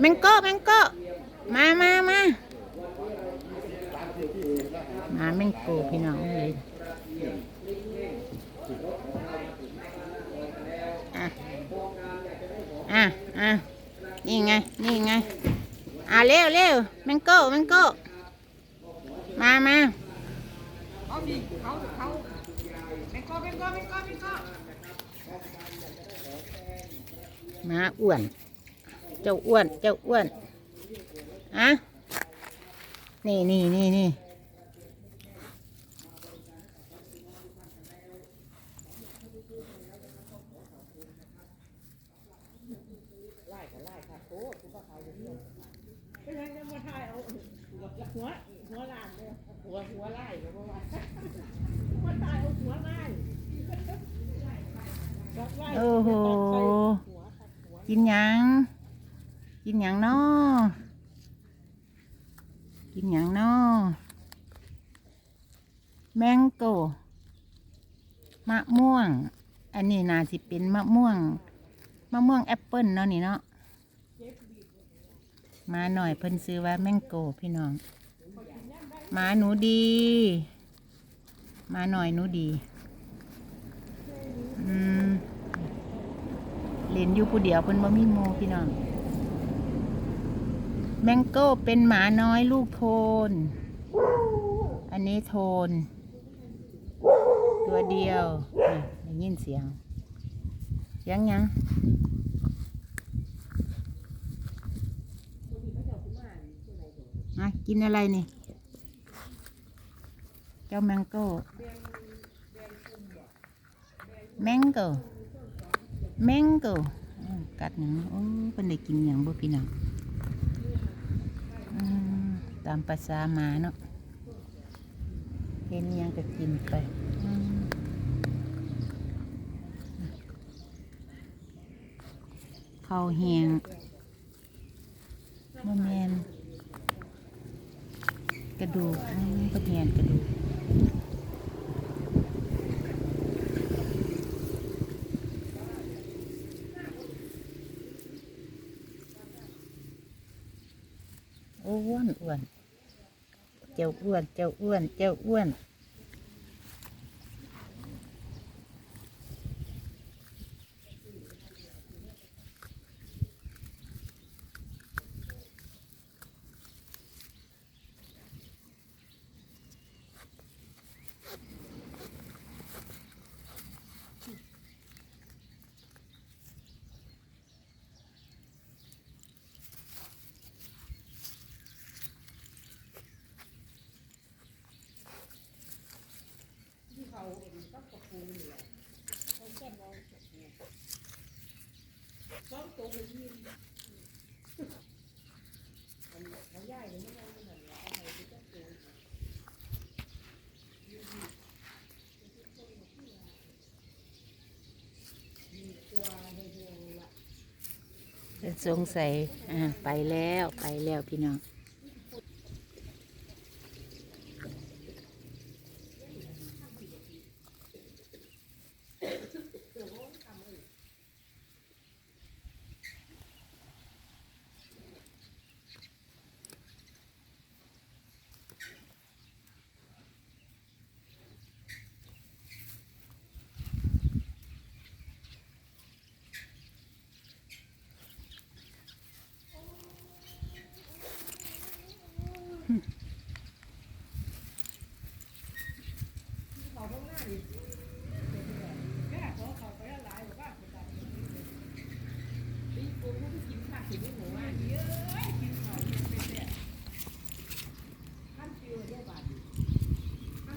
แมงโก้แมงโก้มามามามาแมงโก้พี่น้องเลยอะอะอะนี่ไง นี่ไง อะเร็วเร็วแมงโก้แมงโก้มามาเขาดิเขาเขาเป็นก็เป็นก็เป็นก็เป็นก็มาอ้วน เจ้าอ้วน เจ้าอ้วนอะนี่นี่นี่นี่หัวหัวลานเลยหัวหัวไล่ก็ว่ามาถ่ายเอาหัวไล่โอ้โหกินยัง กินหยังนอกินหยังนอแมงโกมะม่วง อันนี้น่าสิเป็นมะม่วง มะม่วงแอปเปิลเนาะนี่เนาะมาหน่อยเพิ่นซื้อว่าแมงโกพี่น้องมาหนูดี มาหน่อยหนูดี อืมเล่นอยู่ผู้เดียวเพิ่นบ่มีโมพี่น้อง แมงโก้เป็นหมาน้อยลูกโทน อันนี้โทน ตัวเดียวนี่ยินเสียงเสียงยังอะกินอะไรนี่ เจ้าแมงโก้ แมงโก้ แมงโก้กัดหยังโอ้เพิ่นได้กินหยังบ่พี่น้องามภาษาหมาเนาะเห็นยังก็กินไปอืมข้าแหงบ่แมนกระดูกอืมบ่แม่นกระดูกอ้วนอ้วน เจ้าอ้วน เจ้าอ้วน เจ้าอ้วน สงสัยอ่าไปแล้วไปแล้วพี่น้อง Yeah.